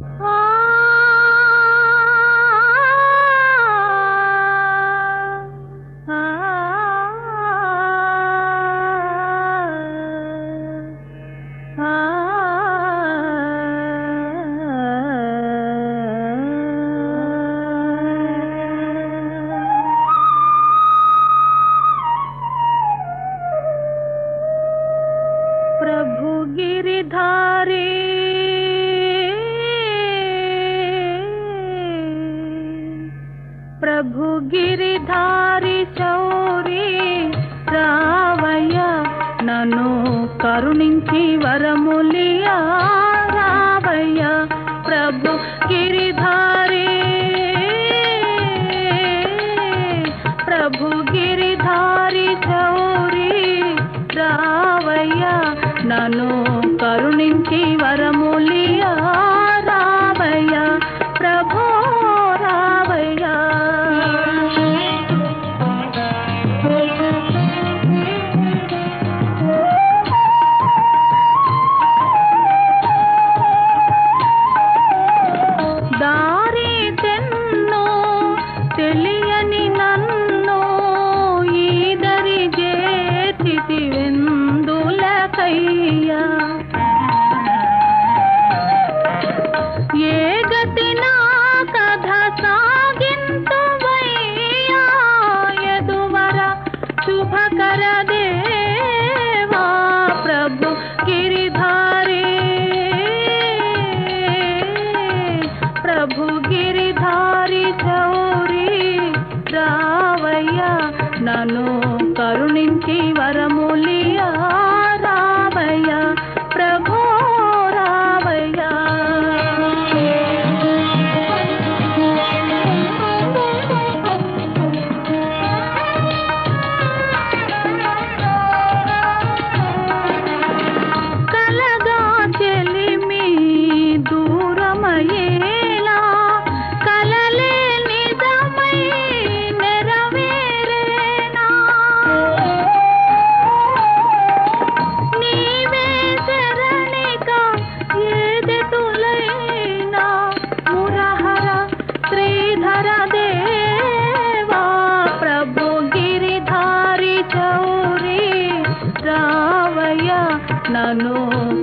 Ah. Giridhari Chauri రావయ్య నన్ను కరుణించి వరములియా రావయ్య ప్రభు గిరిధారి. ప్రభు గిరిధారి చౌరి రావయ్య నన్ను కరుణించి వరము గిరిధారి ప్రభు గిరిధారి చౌరి రావయ్య నన్ను కరుణించి వరములియా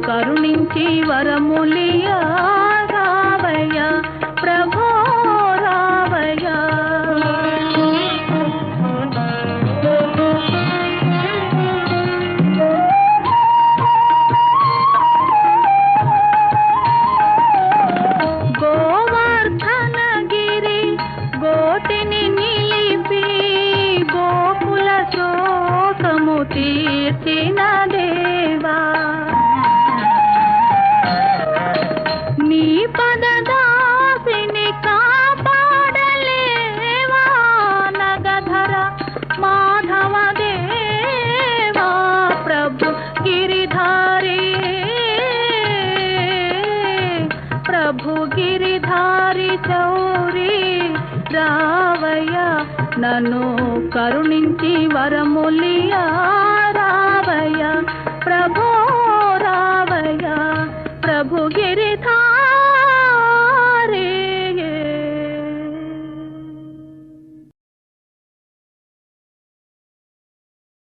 కరుణించి వరములియా. చౌరి రావయ్య. నన్ను కరుణించి వరములియా.